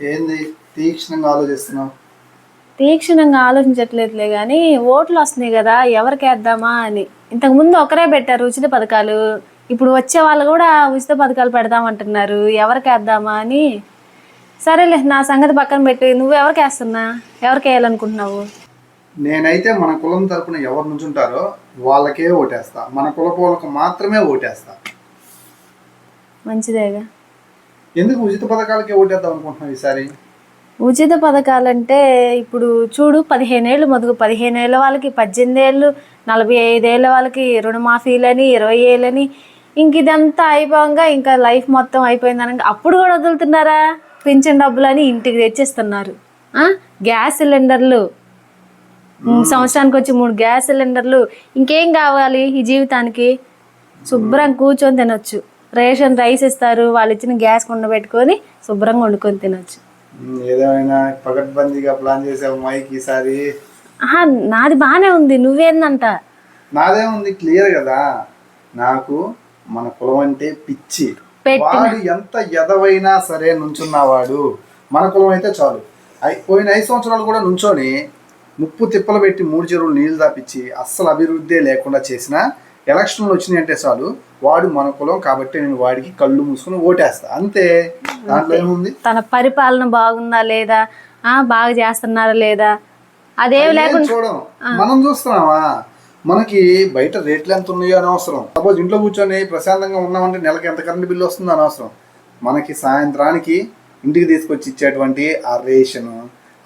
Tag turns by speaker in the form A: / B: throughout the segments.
A: ఏంది? తీక్షణంగా ఆలోచిస్తున్నావు?
B: తీక్షణంగా ఆలోచించట్లేదులే కానీ ఓట్లు వస్తున్నాయి కదా ఎవరికి వేద్దామా అని. ఇంతకు ముందు ఒకరే పెట్టారు ఉచిత పథకాలు. ఇప్పుడు వచ్చే వాళ్ళు కూడా ఉచిత పథకాలు పెడదామంటున్నారు. ఎవరికి వేద్దామా అని. సరేలే నా సంగతి పక్కన పెట్టి. నువ్వు ఎవరికి వేస్తున్నా ఎవరికి వేయాలనుకుంటున్నావు
A: నేనైతే మన కులం తరపున ఎవరు నుంచుంటారో వాళ్ళకే ఓటేస్తా. మన కులపోలకు మాత్రమే ఓటేస్తా.
B: మంచిదేగా.
A: ఎందుకు ఉచిత పథకాలకే ఓటేద్దాం అనుకుంటున్నావు ఈసారి?
B: ఉచిత పథకాలంటే ఇప్పుడు చూడు పదిహేనేళ్ళు మొదలు. పదిహేనేళ్ళ వాళ్ళకి పద్దెనిమిది ఏళ్ళు నలభై ఐదేళ్ళ వాళ్ళకి రుణమాఫీలని ఇరవై ఏళ్ళని ఇంక ఇదంతా అయిపోగా ఇంకా లైఫ్ మొత్తం అయిపోయిందని అప్పుడు కూడా వదులుతున్నారా? పింఛన్ డబ్బులని ఇంటికి తెచ్చిస్తున్నారు? గ్యాస్ సిలిండర్లు. సంవత్సరానికి వచ్చి మూడు గ్యాస్ సిలిండర్లు. ఇంకేం కావాలి ఈ జీవితానికి? శుభ్రం కూర్చొని తినొచ్చు. రేషన్ రైస్ ఇస్తారు వాళ్ళు ఇచ్చిన గ్యాస్ కొండ పెట్టుకొని శుభ్రంగా వండుకొని తినొచ్చు.
A: ఏదేమైనా పకడ్బందీగా ప్లాన్ చేసావు మైక్ ఈసారి?
B: ఆహా నాది బాగానే ఉంది నువ్వేందంట?
A: నాదేముంది క్లియర్ కదా. నాకు మన కులం అంటే పిచ్చి.
B: పెట్టిన-
A: వాడు ఎంత ఎదవైనా సరే నుంచున్నవాడు. మన కులం అయితే చాలు. ఐ- పోయిన ఐదు సంవత్సరాలు కూడా నుంచొని ముప్పు తిప్పలు పెట్టి మూడు చెరువులు నీళ్ళు దాపించి అస్సలు అభివృద్ధి లేకుండా చేసిన ఎలక్షన్లు వచ్చినాయి అంటే చాలు వాడు మన కులం కాబట్టి నేను వాడికి కళ్ళు మూసుకుని ఓటేస్తా. అంతే. దాంట్లో ఏముంది?
B: తన పరిపాలన బాగుందా లేదా? ఆ బాగా చేస్తున్నారా లేదా? అదేమి
A: ఏం
B: లేకుండా
A: చూడం. మనం చూస్తున్నావా మనకి బయట రేట్లు ఎంత ఉన్నాయో అనవసరం. సపోజ్ ఇంట్లో కూర్చొని ప్రశాంతంగా ఉన్నామంటే నెలకి ఎంత కరెంట్ బిల్లు వస్తుందో అనవసరం. మనకి సాయంత్రానికి ఇంటికి తీసుకొచ్చి ఇచ్చేటువంటి ఆ రేషను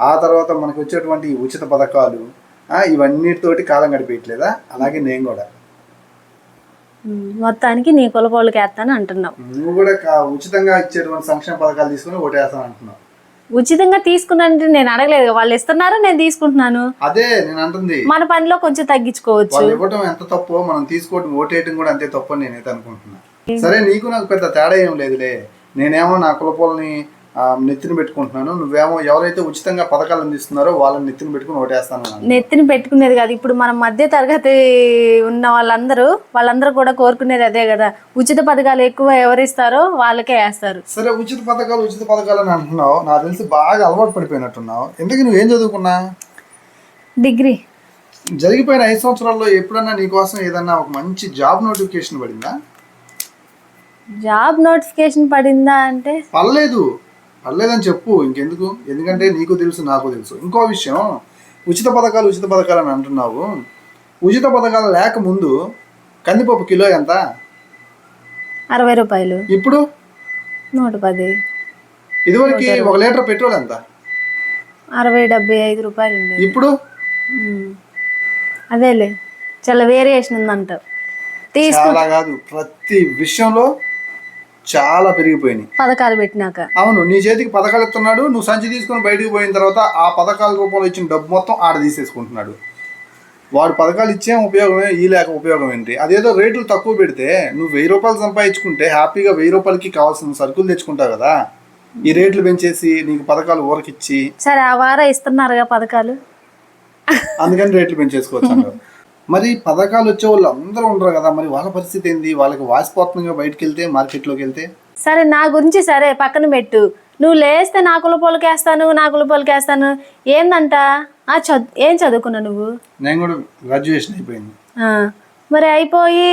A: ఆ తర్వాత మనకి వచ్చేటువంటి ఉచిత పథకాలు ఆ, ఇవన్నిటితోటి కాలం గడిపేయట్లేదా? అలాగే నేను కూడా.
B: మొత్తానికి నీ కులపోళ్ళకి వేస్తాను అంటున్నావు.
A: నువ్వు కూడా ఉచితంగా ఇచ్చేటువంటి సంక్షేమ పథకాలు తీసుకుని ఓటేస్తాను అంటున్నావు.
B: ఉచితంగా తీసుకున్నానంటే నేను అడగలేదు వాళ్ళు ఇస్తున్నారు నేను తీసుకుంటున్నాను.
A: అదే నేను అంటుంది.
B: మన పనిలో కొంచెం తగ్గించుకోవచ్చు.
A: ఇవ్వడం ఎంత తప్పో మనం తీసుకోవడం ఓటేయటం కూడా అంతే తప్పు నేనైతే అనుకుంటున్నా. సరే నీకు నాకు పెద్ద తేడా ఏం లేదులే. నేనేమో నా కులపోలని నెత్తిన పెట్టుకుంటున్నాను. నువ్వేమో ఎవరైతే ఉచితంగా పథకాలు అందిస్తున్నారో వాళ్ళని నెత్తిన పెట్టుకుని ఓటేస్తాను.
B: నెత్తిని పెట్టుకునేది కాదు. ఇప్పుడు మనం మధ్య తరగతి ఉన్న వాళ్ళందరూ వాళ్ళందరూ కూడా కోరుకునేది అదే కదా. ఉచిత పథకాలు ఎక్కువ ఎవరిస్తారో వాళ్ళకే వేస్తారు.
A: సరే ఉచిత పథకాలు ఉచిత పథకాలు అని అంటున్నావు. నాకు తెలిసి బాగా అలవాటు పడిపోయినట్టున్నావు. ఎందుకు నువ్వేం చదువుకున్నా?
B: డిగ్రీ.
A: జరిగిపోయిన ఐదు సంవత్సరాల్లో ఎప్పుడన్నా నీకోసం ఏదన్నా ఒక మంచి జాబ్ నోటిఫికేషన్ పడిందా?
B: జాబ్ నోటిఫికేషన్ పడిందా అంటే?
A: పర్లేదు. పర్లేదని చెప్పు ఇంకెందుకు? ఎందుకంటే నీకు తెలుసు నాకు తెలుసు. ఇంకో విషయం ఉచిత పథకాలు ఉచిత పథకాలు అని అంటున్నావు. ఉచిత పథకాలు లేకముందు కందిపప్పు కిలో ఎంత?
B: అరవై రూపాయలు.
A: ఇప్పుడు?
B: నూట పది.
A: ఇదివరకు ఒక లీటర్ పెట్రోల్ ఎంత?
B: అరవై డెబ్బై ఐదు రూపాయలు ఉండేది
A: ఇప్పుడు.
B: అదేలే. చాలా వేరియేషన్ ఉందంట. తీసుకు
A: కాదు. ప్రతి విషయంలో చాలా పెరిగిపోయినాయి.
B: పథకాలు పెట్టినాక.
A: అవును నీ చేతికి పథకాలు ఇస్తున్నాడు నువ్వు సంచి తీసుకొని బయటికి పోయిన తర్వాత ఆ పథకాల రూపంలో ఇచ్చిన డబ్బు మొత్తం ఆడ తీసేసుకుంటున్నాడు. వాడు పథకాలు ఇచ్చే ఉపయోగమే ఈ లేక ఉపయోగం ఏంటి? అదేదో రేట్లు తక్కువ పెడితే నువ్వు వెయ్యి రూపాయలు సంపాదించుకుంటే హ్యాపీగా వెయ్యి రూపాయలకి కావాల్సిన సరుకులు తెచ్చుకుంటావు కదా? ఈ రేట్లు పెంచేసి నీకు పథకాలు ఊరకిచ్చి.
B: సరే ఆ వారం ఇస్తున్నారుగా పథకాలు.
A: అందుకని రేట్లు పెంచేసుకోవచ్చు మరి పథకాలు వచ్చే వాళ్ళు అందరూ ఉండరు కదా మరి వాళ్ళ పరిస్థితి ఏంది? వాళ్ళకి వాసిపోతుందిగా బయటకు వెళ్తే మార్కెట్లోకి వెళ్తే
B: సరే నా గురించి సరే పక్కన పెట్టు. నువ్వు లేస్తే నా కులపోలకి వేస్తాను నా కులపోలకి వేస్తాను ఏందంట? ఆ చదు ఏం చదువుకున్నావు నువ్వు?
A: నేను కూడా గ్రాడ్యుయేషన్ అయిపోయింది.
B: ఆ, మరి అయిపోయి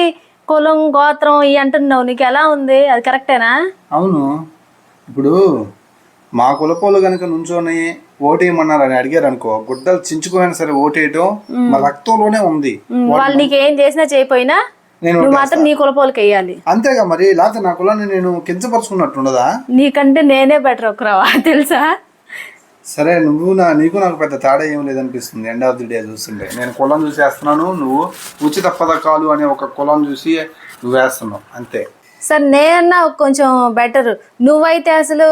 B: కులం గోత్రం ఇవి అంటున్నావు. నీకు ఎలా ఉంది? అది కరెక్టేనా
A: అవును. ఇప్పుడు మా కులపోలు కనుక నుంచొని ఓటేయమన్నారు అని అడిగారు అనుకో గుడ్డలు చించుకోయినా సరే ఓటేయటం మా రక్తంలోనే ఉంది.
B: వాళ్ళు నీకు ఏం చేసినా చేయపోయినా
A: నేను
B: నువ్వు మాత్రం నీ కులపోలకి వేయాలి
A: అంతేగా మరి లేకపోతే నా కులాన్ని నేను కించపరుచుకున్నట్టు ఉండదా
B: నీకంటే నేనే బెటర్ ఒకరావా తెలుసా?
A: సరే నువ్వు నా నీకు నాకు పెద్ద తేడా ఏం లేదనిపిస్తుంది ఎండ్ ఆఫ్ ది డే చూస్తుంటే. నేను కులం చూసి వేస్తున్నాను నువ్వు ఉచిత పథకాలు అనే ఒక కులం చూసి నువ్వు వేస్తున్నావు అంతే.
B: సరే నేనన్నా కొంచెం బెటర్ నువ్వైతే అసలు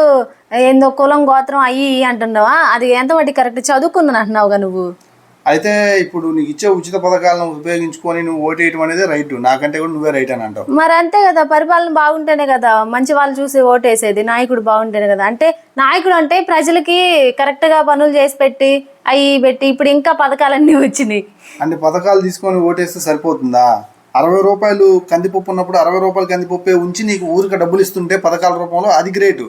B: ఏందో కులం గోత్రం అయ్యి అంటున్నావా? అది ఎంత వాటి కరెక్ట్ చదువుకున్నాను అంటున్నావుగా నువ్వు.
A: అయితే ఇప్పుడు నీకు ఇచ్చే ఉచిత పథకాలను ఉపయోగించుకొని నువ్వు ఓటేయటం అనేది రైట్ నాకంటే కూడా నువ్వే రైట్ అని అంటావు.
B: మరి అంతే కదా పరిపాలన బాగుంటేనే కదా మంచి వాళ్ళు చూసి ఓటేసేది నాయకుడు బాగుంటేనే కదా. అంటే నాయకుడు అంటే ప్రజలకి కరెక్ట్గా పనులు చేసి పెట్టి అవి పెట్టి ఇప్పుడు ఇంకా పథకాలన్నీ వచ్చినాయి.
A: అంటే పథకాలు తీసుకొని ఓటేస్తే సరిపోతుందా? అరవై రూపాయలు కందిపప్పు ఉన్నప్పుడు అరవై రూపాయలు కందిపప్పే ఉంచి నీకు ఊరికి డబ్బులు ఇస్తుంటే పథకాల రూపంలో అది గ్రేట్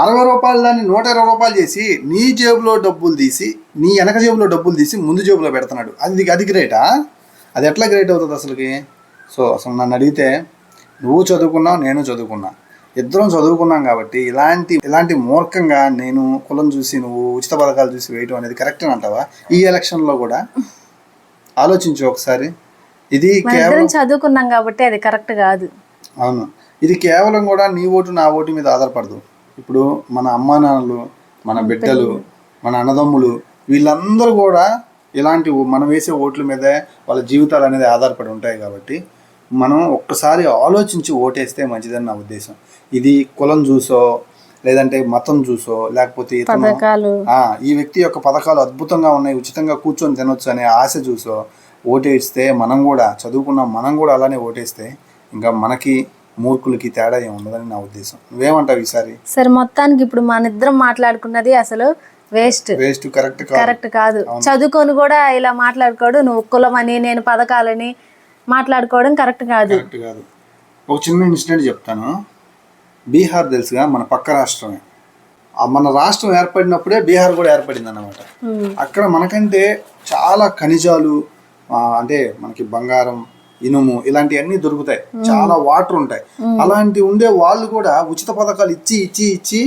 A: అరవై రూపాయలు దాన్ని నూట ఇరవై రూపాయలు చేసి నీ జేబులో డబ్బులు తీసి నీ వెనక జేబులో డబ్బులు తీసి ముందు జేబులో పెడుతున్నాడు. అది అది గ్రేటా అది ఎట్లా గ్రేట్ అవుతుంది అసలుకి? సో అసలు నన్ను అడిగితే నువ్వు చదువుకున్నావు నేను చదువుకున్నా. ఇద్దరం చదువుకున్నాం కాబట్టి ఇలాంటి ఇలాంటి మూర్ఖంగా నేను కులం చూసి నువ్వు ఉచిత పథకాలు చూసి వేయటం అనేది కరెక్ట్ అంటావా? ఈ ఎలక్షన్లో కూడా? ఆలోచించు ఒకసారి. ఇది కేవలం
B: చదువుకున్నాం కాబట్టి అది కరెక్ట్ కాదు.
A: అవును. ఇది కేవలం కూడా నీ ఓటు నా ఓటు మీద ఆధారపడదు. ఇప్పుడు మన అమ్మా నాన్నలు మన బిడ్డలు మన అన్నదమ్ములు వీళ్ళందరూ కూడా ఇలాంటి మనం వేసే ఓట్ల మీదే వాళ్ళ జీవితాలు అనేది ఆధారపడి ఉంటాయి కాబట్టి మనం ఒక్కసారి ఆలోచించి ఓటేస్తే మంచిదని నా ఉద్దేశం. ఇది కులం చూసో లేదంటే మతం చూసో లేకపోతే ఈ వ్యక్తి యొక్క పథకాలు అద్భుతంగా ఉన్నాయి ఉచితంగా కూర్చొని తినొచ్చు అనే ఆశ చూసో ఓటేస్తే మనం కూడా చదువుకున్న మనం కూడా అలానే ఓటేస్తే ఇంకా మనకి మూర్ఖులకి తేడా ఏమి ఉండదని నా ఉద్దేశం. నువ్వేమంటావు ఈసారి?
B: సరే మొత్తానికి ఇప్పుడు మన ఇద్దరం మాట్లాడుకున్నది అసలు వేస్ట్.
A: వేస్ట్ కరెక్ట్
B: కరెక్ట్ కాదు. చదువుకొని కూడా ఇలా మాట్లాడుకోవడం నువ్వు కులమని నేను పథకాలని మాట్లాడుకోవడం కరెక్ట్ కాదు.
A: కరెక్ట్ కాదు. ఒక చిన్న ఇన్సిడెంట్ చెప్తాను. బీహార్ తెలుసుగా మన పక్క రాష్ట్రమే. మన రాష్ట్రం ఏర్పడినప్పుడే బీహార్ కూడా ఏర్పడింది అన్నమాట
B: ఉమ్.
A: అక్కడ మనకంటే చాలా ఖనిజాలు అంటే మనకి బంగారం ఇనుము ఇలాంటివన్నీ దొరుకుతాయి. చాలా వాటర్ ఉంటాయి. అలాంటి ఉండే వాళ్ళు కూడా ఉచిత పథకాలు ఇచ్చి ఇచ్చి ఇచ్చి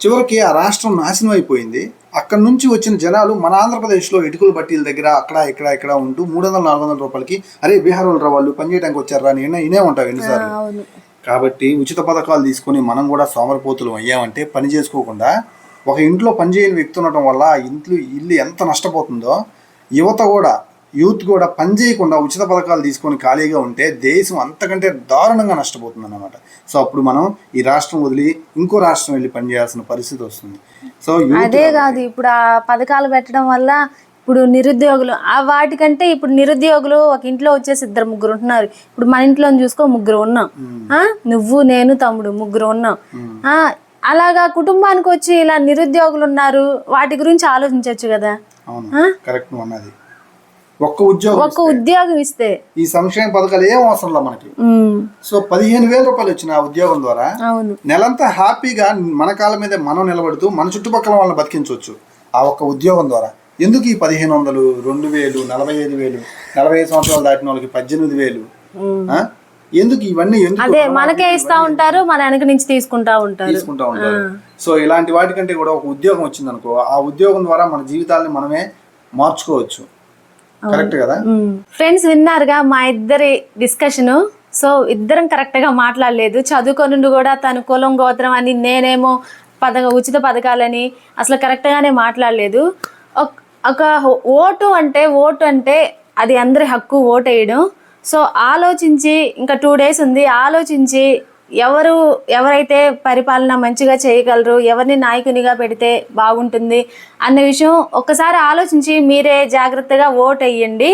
A: చివరికి ఆ రాష్ట్రం నాశనం అయిపోయింది. అక్కడ నుంచి వచ్చిన జనాలు మన ఆంధ్రప్రదేశ్లో ఇటుకల బట్టీల దగ్గర అక్కడ ఇక్కడ ఇక్కడ ఉంటూ మూడు వందల నాలుగు వందల రూపాయలకి అరే బీహార్ వాళ్ళు వాళ్ళు పని చేయడానికి వచ్చారా? అని ఇనే ఉంటావు ఎన్నిసార్లు కాబట్టి ఉచిత పథకాలు తీసుకొని మనం కూడా సోమరిపోతులు అయ్యామంటే పని చేసుకోకుండా ఒక ఇంట్లో పని చేయని వ్యక్తి ఉండటం వల్ల ఆ ఇంట్లో ఇల్లు ఎంత నష్టపోతుందో యువత కూడా యూత్ కూడా పని చేయకుండా ఉచిత పథకాలు తీసుకొని ఖాళీగా ఉంటే దేశం అంతకంటే దారుణంగా నష్టపోతుంది అన్నమాట సో అప్పుడు మనం ఈ రాష్ట్రం వదిలి ఇంకో రాష్ట్రం వెళ్ళి పని చేయాల్సిన పరిస్థితి వస్తుంది. సో
B: అదే కాదు ఇప్పుడు ఆ పథకాలు పెట్టడం వల్ల ఇప్పుడు నిరుద్యోగులు ఆ వాటికంటే ఇప్పుడు నిరుద్యోగులు ఒక ఇంట్లో వచ్చేసి ఇద్దరు ముగ్గురు ఉంటున్నారు. ఇప్పుడు మన ఇంట్లో చూసుకో ముగ్గురు ఉన్నాం. ఆ? నువ్వు నేను తమ్ముడు ముగ్గురు ఉన్నాం. అలాగా కుటుంబానికి వచ్చి ఇలా నిరుద్యోగులు ఉన్నారు వాటి గురించి ఆలోచించవచ్చు కదా?
A: కరెక్ట్ అన్నది. ఒక్క ఉద్యోగం
B: ఒక ఉద్యోగం ఇస్తే.
A: ఈ సంక్షేమ పథకాలు ఏం అవసరంలా మనకి?
B: ఉమ్,
A: సో పదిహేను వేల రూపాయలు వచ్చిన ఆ ఉద్యోగం ద్వారా నెలంతా హ్యాపీగా మన కాళ్ళ మీద మనం నిలబడుతూ మన చుట్టుపక్కల వాళ్ళని బతికించవచ్చు ఆ ఒక్క ఉద్యోగం ద్వారా. ఎందుకు ఈ పదిహేను వందలు రెండు వేలు నలభై ఐదు వేలు నలభై ఐదు సంవత్సరాలు దాటిన వాళ్ళకి పద్దెనిమిది వేలు? ఎందుకు ఇవన్నీ
B: అదే మనకే ఇస్తా ఉంటారు మన వెనక నుంచి తీసుకుంటా ఉంటారు.
A: తీసుకుంటా ఉంటారు. సో ఇలాంటి వాటికంటే కూడా ఒక ఉద్యోగం వచ్చింది అనుకో ఆ ఉద్యోగం ద్వారా మన జీవితాలని మనమే మార్చుకోవచ్చు. కరెక్ట్ కదా?
B: ఫ్రెండ్స్ విన్నారుగా మా ఇద్దరి డిస్కషన్ సో ఇద్దరం కరెక్ట్గా మాట్లాడలేదు. చదువుకొని కూడా తను కులం గోత్రం అని నేనేమో పథక ఉచిత పథకాలని అసలు కరెక్ట్ గానే మాట్లాడలేదు. ఒక- ఒక ఓటు అంటే ఓటు అంటే అది అందరి హక్కు ఓటు వేయడం సో ఆలోచించి ఇంకా టూ డేస్ ఉంది. ఆలోచించి ఎవరు ఎవరైతే పరిపాలన మంచిగా చేయగలరు ఎవరిని నాయకునిగా పెడితే బాగుంటుంది అన్న విషయం ఒక్కసారి ఆలోచించి మీరే జాగ్రత్తగా ఓట్ వేయండి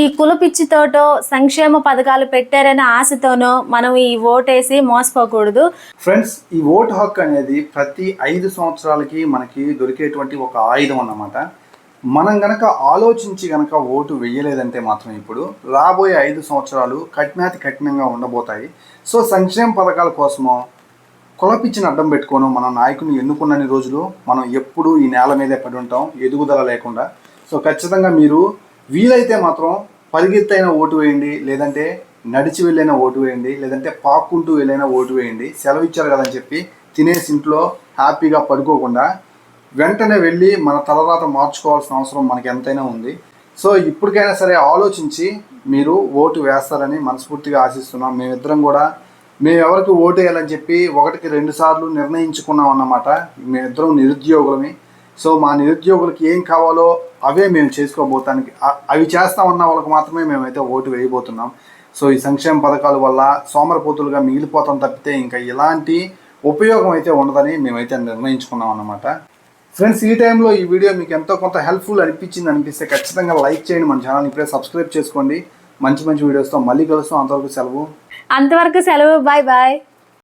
B: ఈ కులపిచ్చితోటో సంక్షేమ పథకాలు పెట్టారనే ఆశతోనో మనం ఈ ఓటేసి మోసపోకూడదు.
A: ఫ్రెండ్స్ ఈ ఓటు హక్కు అనేది ప్రతి ఐదు సంవత్సరాలకి మనకి దొరికేటువంటి ఒక ఆయుధం అన్నమాట. మనం గనక ఆలోచించి గనక ఓటు వేయలేదంటే మాత్రం ఇప్పుడు రాబోయే ఐదు సంవత్సరాలు కఠినాతి కఠినంగా ఉండబోతాయి. సో సంక్షేమ పథకాల కోసమో కులపిచ్చిన అడ్డం పెట్టుకోను మన నాయకుని ఎన్నుకున్నన్ని రోజులు మనం ఎప్పుడూ ఈ నేల మీదే పడి ఉంటాం ఎదుగుదల లేకుండా. సో ఖచ్చితంగా మీరు వీలైతే మాత్రం పరిగెత్తైన ఓటు వేయండి లేదంటే నడిచి వెళ్ళైన ఓటు వేయండి లేదంటే పాక్కుంటూ వెళ్ళైన ఓటు వేయండి. సెలవు ఇచ్చారు కదని చెప్పి తినేసి ఇంట్లో హ్యాపీగా పడుకోకుండా వెంటనే వెళ్ళి మన తలరాత మార్చుకోవాల్సిన అవసరం మనకి ఎంతైనా ఉంది. సో ఇప్పటికైనా సరే ఆలోచించి మీరు ఓటు వేస్తారని మనస్ఫూర్తిగా ఆశిస్తున్నాం. మేమిద్దరం కూడా మేము ఎవరికి ఓటు వేయాలని చెప్పి ఒకటికి రెండు సార్లు నిర్ణయించుకున్నాం అన్నమాట. మేమిద్దరం నిరుద్యోగులమే. సో మా నిరుద్యోగులకి ఏం కావాలో అవే మేము చేసుకోబోతానికి అవి చేస్తామన్న వాళ్ళకి మాత్రమే మేమైతే ఓటు వేయబోతున్నాం. సో ఈ సంక్షేమ పథకాల వల్ల సోమరపోతులుగా మిగిలిపోతాం తప్పితే ఇంకా ఎలాంటి ఉపయోగం అయితే ఉండదని మేమైతే నిర్ణయించుకున్నాం అన్నమాట. ఫ్రెండ్స్ ఈ టైంలో ఈ వీడియో మీకు ఎంతో కొంత హెల్ప్ఫుల్ అనిపించింది అనిపిస్తే ఖచ్చితంగా లైక్ చేయండి మన ఛానల్ ఇప్పుడే సబ్స్క్రైబ్ చేసుకోండి. మంచి మంచి వీడియోస్తో మళ్ళీ కలుస్తాం. అంతవరకు సెలవు.
B: అంతవరకు సెలవు. Bye bye